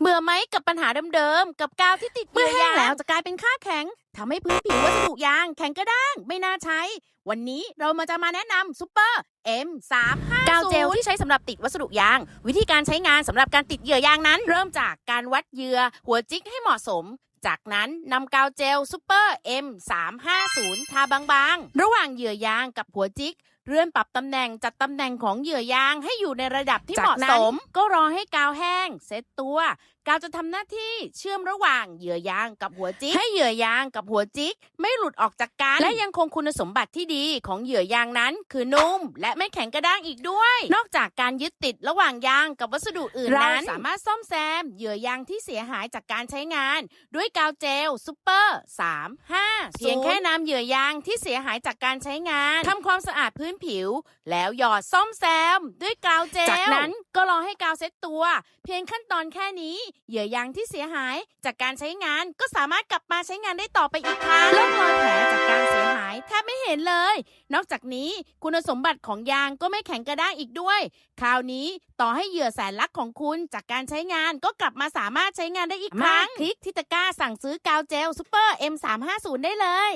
เบื่อไหมกับปัญหาเดิมๆ กับกาวที่ติดเมื่อแห้งยแล้วจะกลายเป็นค่าแข็งทำให้พื้นผิววัสดุยาง แข็งกระด้าง ไม่น่าใช้ วันนี้เรามาจะมาแนะนำซูเปอร์ M350 กาวเจลที่ใช้สำหรับติดวัสดุยาง วิธีการใช้งานสำหรับการติดเหยื่อยางนั้น เริ่มจากการวัดเหยื่อหัวจิกให้เหมาะสมจากนั้นนำกาวเจลซูเปอร์ M350 ทาบางๆ ระหว่างเหยื่อยางกับหัวจิก เลื่อนปรับตำแหน่งจัดตำแหน่งของเหยื่อยางให้อยู่ในระดับที่จากเหมาะนั้นสม ก็รอให้กาวแห้ง เซตตัว กาวจะทำหน้าที่เชื่อมระหว่างเหยื่อยางกับหัวจิก ให้เหยื่อยางกับหัวจิก ไม่หลุดออกจากกันและยังคงคุณสมบัติที่ดีของเหยื่อยางนั้น คือนุ่ม และไม่แข็งกระด้างอีกด้วย นอกจากการยึดติดระหว่างยางกับวัสดุอื่นเรานั้นสามารถซ่อมแซมเหยื่อยางที่เสียหายจากการใช้งาน ด้วยกาวเจลซูเปอร์3 5เพียงแค่นำเหยื่อยางที่เสียหายจากการใช้งานทำความสะอาดพื้นผิว แล้วหยอดซ่อมแซม ด้วยกาวเจล จากนั้นก็รอให้กาวเซ็ตตัว เพียงขั้นตอนแค่นี้เหยื่อยางที่เสียหาย จากการใช้งานก็สามารถกลับมาใช้งานได้ต่อไปอีกครั้งร่องรอยแผลจากการเสียหายแทบไม่เห็นเลย นอกจากนี้คุณสมบัติของยางก็ไม่แข็งกระด้างอีกด้วย คราวนี้ต่อให้เหยื่อแสนลักของคุณจากการใช้งานก็กลับมาสามารถใช้งานได้อีกครั้ง คลิกที่ตะกร้าสั่งซื้อกาวเจลซูเปอร์ M350 ได้เลย